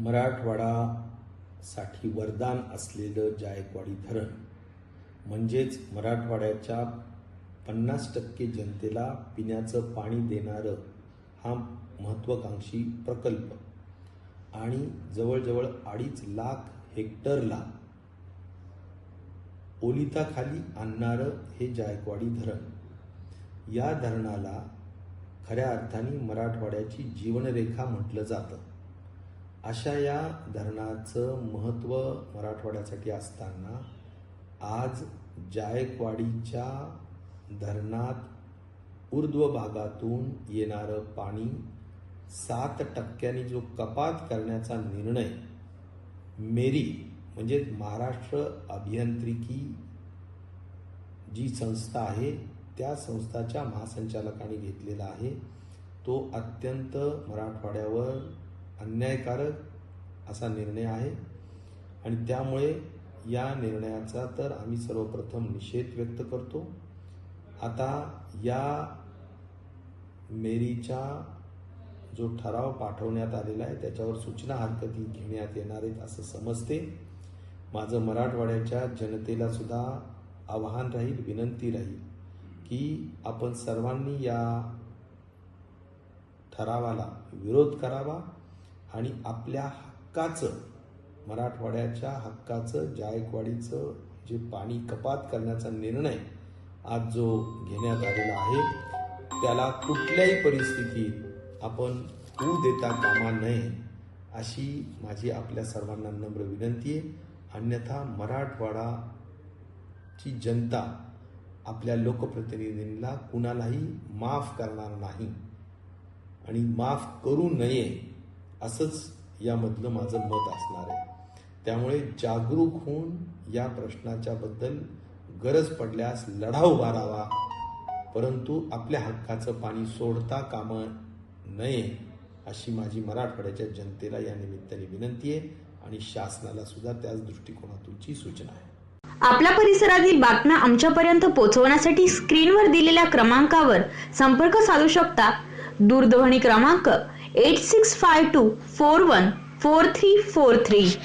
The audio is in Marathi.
मराठवाडासाठी वरदान असलेलं जायकवाडी धरण. म्हणजेच मराठवाड्याच्या पन्नास टक्के जनतेला पिण्याचं पाणी देणारं हा महत्त्वाकांक्षी प्रकल्प. आणि जवळजवळ अडीच लाख हेक्टरला ओलिताखाली आणणारं हे जायकवाडी धरण. या धरणाला खऱ्या अर्थाने मराठवाड्याची जीवनरेखा म्हटलं जातं. अशा या धरणाचं महत्त्व मराठवाड्यासाठी असताना आज जायकवाडीच्या धरणात ऊर्ध्व भागातून येणारं पाणी सात टक्क्यांनी जो कपात करण्याचा निर्णय मेरी म्हणजेच महाराष्ट्र अभियांत्रिकी जी संस्था आहे त्या संस्थाच्या महासंचालकांनी घेतलेला आहे तो अत्यंत मराठवाड्यावर अन्यायकारक असा निर्णय आहे. आणि त्यामुळे या निर्णयाचा तर आम्ही सर्वप्रथम निषेध व्यक्त करतो. आता या मेरीच्या जो ठराव पाठवण्यात आलेला आहे त्याच्यावर सूचना हरकती घेण्यात येणार आहेत असं समजते. माझं मराठवाड्याच्या जनतेला सुद्धा आव्हान राहील विनंती राहील की आपण सर्वांनी या ठरावाला विरोध करावा. आणि आपल्या हक्काचं मराठवाड्याच्या हक्काचं जायकवाडीचं जे पाणी कपात करण्याचा निर्णय आज जो घेण्यात आलेला आहे त्याला कुठल्याही परिस्थितीत आपण होऊ देता कामा नये अशी माझी आपल्या सर्वांना नम्र विनंती आहे. अन्यथा मराठवाडाची जनता आपल्या लोकप्रतिनिधींना कुणालाही माफ करणार नाही आणि माफ करू नये असंच यामधलं माझं मत असणार आहे. त्यामुळे जागरूक होऊन या प्रश्नाच्या बद्दल गरज पडल्यास लढा उभारावा परंतु आपल्या हक्काचं पाणी सोडता कामं नये अशी माझी मराठवाड्याच्या जनतेला या निमित्ताने विनंती आहे आणि शासनाला सुद्धा त्याच दृष्टिकोनातूनची सूचना आहे. आपल्या परिसरातील बातम्या आमच्यापर्यंत पोहोचवण्यासाठी स्क्रीनवर दिलेल्या क्रमांकावर संपर्क साधू शकता. दूरध्वनी क्रमांक 8652 414343